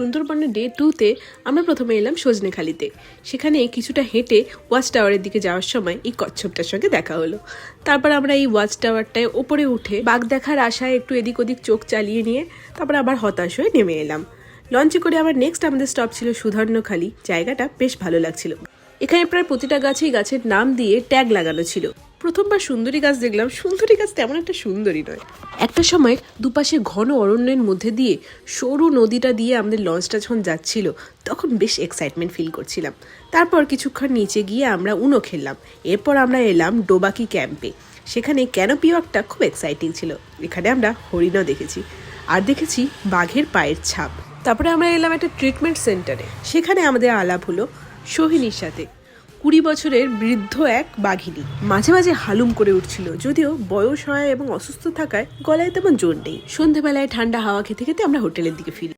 সুন্দরবনের ডে টুতে আমরা প্রথমে এলাম সজনেখালিতে। সেখানে কিছুটা হেঁটে ওয়াচ টাওয়ারের দিকে যাওয়ার সময় এই কচ্ছপটার সঙ্গে দেখা হলো। তারপর আমরা এই ওয়াচ টাওয়ারটায় ওপরে উঠে বাঘ দেখার আশায় একটু এদিক ওদিক চোখ চালিয়ে নিয়ে তারপর আবার হতাশ হয়ে নেমে এলাম। লঞ্চে করে আবার নেক্সট আমাদের স্টপ ছিল সুধর্ণখালি। জায়গাটা বেশ ভালো লাগছিল। এখানে প্রায় প্রতিটা গাছেই গাছের নাম দিয়ে ট্যাগ লাগানো ছিল। প্রথমবার সুন্দরী গাছ দেখলাম, সুন্দরী গাছ তেমন একটা সুন্দরী নয়। একটা সময় দুপাশে ঘন অরণ্যের মধ্যে দিয়ে সরু নদীটা দিয়ে আমাদের লঞ্চটা যখন যাচ্ছিল, তখন বেশ এক্সাইটমেন্ট ফিল করছিলাম। তারপর কিছুক্ষণ নিচে গিয়ে আমরা উনো খেললাম। এরপর আমরা এলাম ডোবাকি ক্যাম্পে। সেখানে ক্যানোপি ওয়াকটা খুব এক্সাইটিং ছিল। এখানে আমরা হরিণও দেখেছি। আর দেখেছি বাঘের পায়ের ছাপ। তারপরে আমরা এলাম একটা ট্রিটমেন্ট সেন্টারে সেখানে আমাদের আলাপ হলো সোহিনীর সাথে। কুড়ি বছরের বৃদ্ধ এক বাঘিনী। মাঝে মাঝে হালুম করে উঠছিল, যদিও বয়স হয় এবং অসুস্থ থাকায় গলায় তেমন জোর নেই। সন্ধেবেলায় ঠান্ডা হাওয়া খেতে খেতে আমরা হোটেলের দিকে ফিরি